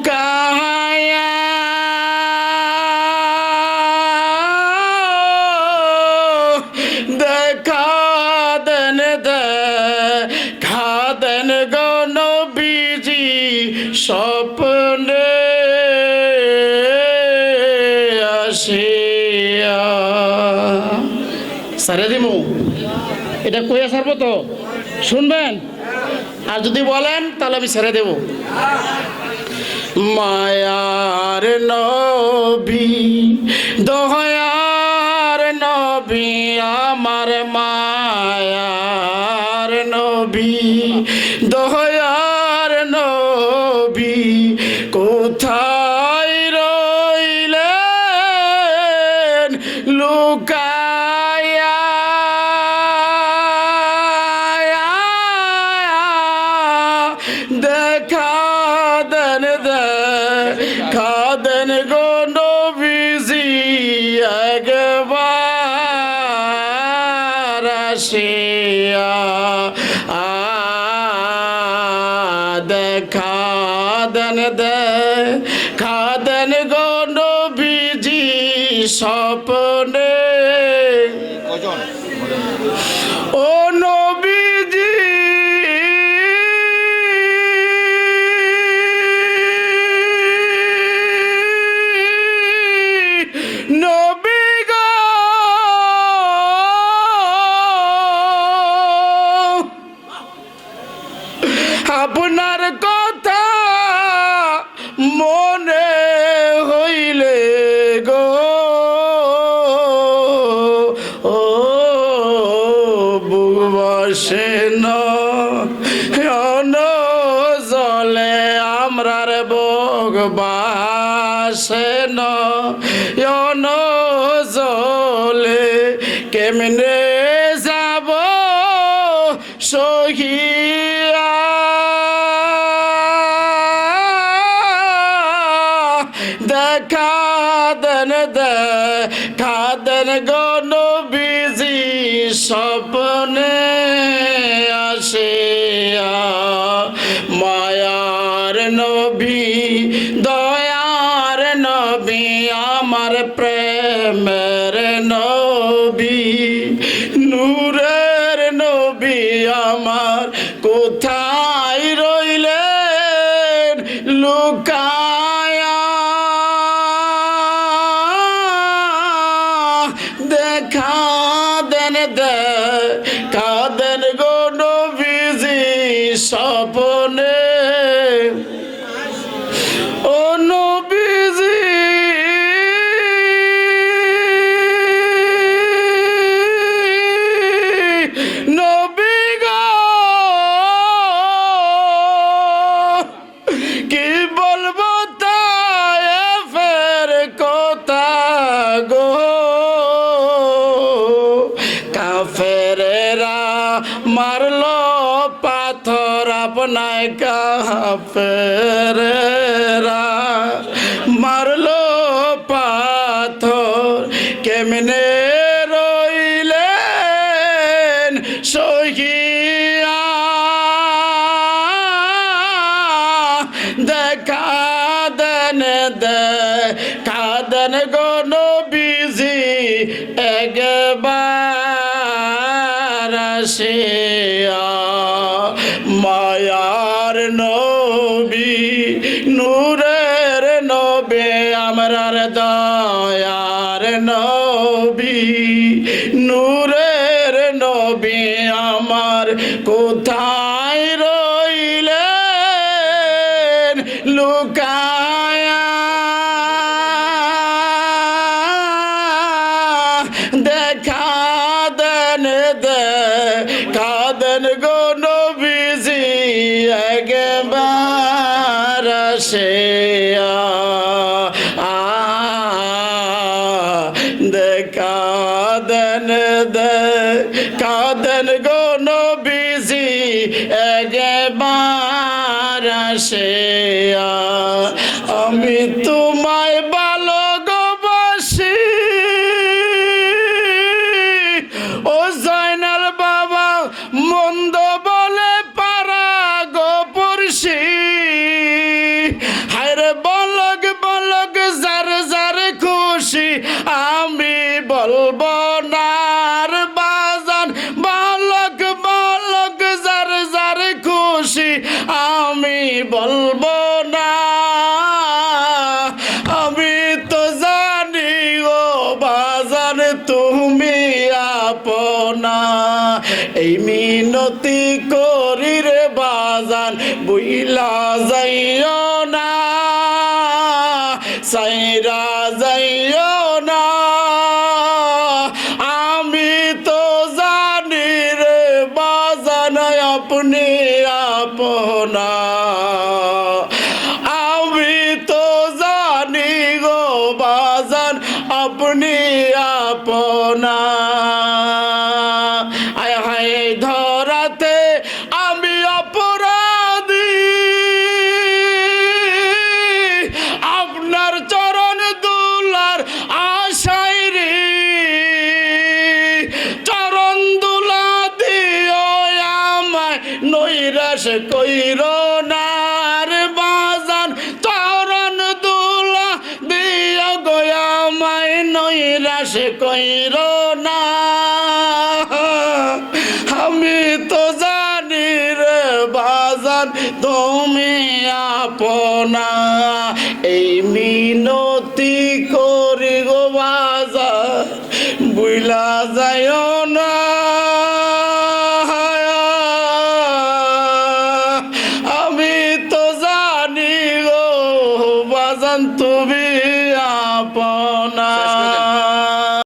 লুকায়া দেখা দেন দেখা দেন গণ বিজি স্বপ্নে। আসিয়া। সারে দিমু, এটা কইয়া সারবো তো? শুনবেন? আর যদি বলেন, তাহলে আমি ছেড়ে দেব। মায়ার নবী দহয়ার নবী আমার মায়ার নবী দয়ার একবার আসিয়া দেখা দেন দেখা দেন গো নবীজি স্বপ্নে। মনে হইলে গো। ও বুবসে ন। জলে আমরার বগ বাসে ন। দেখা দেন দেখা দেন গণ বিজি স্বপ্নে আসিয়া। মায়ার নবী, দয়ার নবী, আমার প্রেমের নবী, নূরের নবী, আমার কোথায় দেখা দেন দেখা কাফেরেরা মারলো পাথর কেমনে রইলেন সহিয়া? দেখা দেন দেখা দেন গো নবী, নূরের নবে, আমরার দয়ার নবী, নূরের নবী আমার কোথায় রইলেন? লুকায়া দেখা দেন দেখা দেন গো কাঁদেন গো নো বিজি এগে আসে আমি তোমায় ভালো গোবাসি ও জাইনাল বাবা, মন্দ বলে পারা গো পড়শি। হায়রে বলক বলক যার যার খুশি, আমি বলব সাইরা যাইও না সাইরা যাই নৈরাশ কইর নার বাজান তরণ দুলা দিও গয়া মাই নৈরাশ কইর না। আমি তো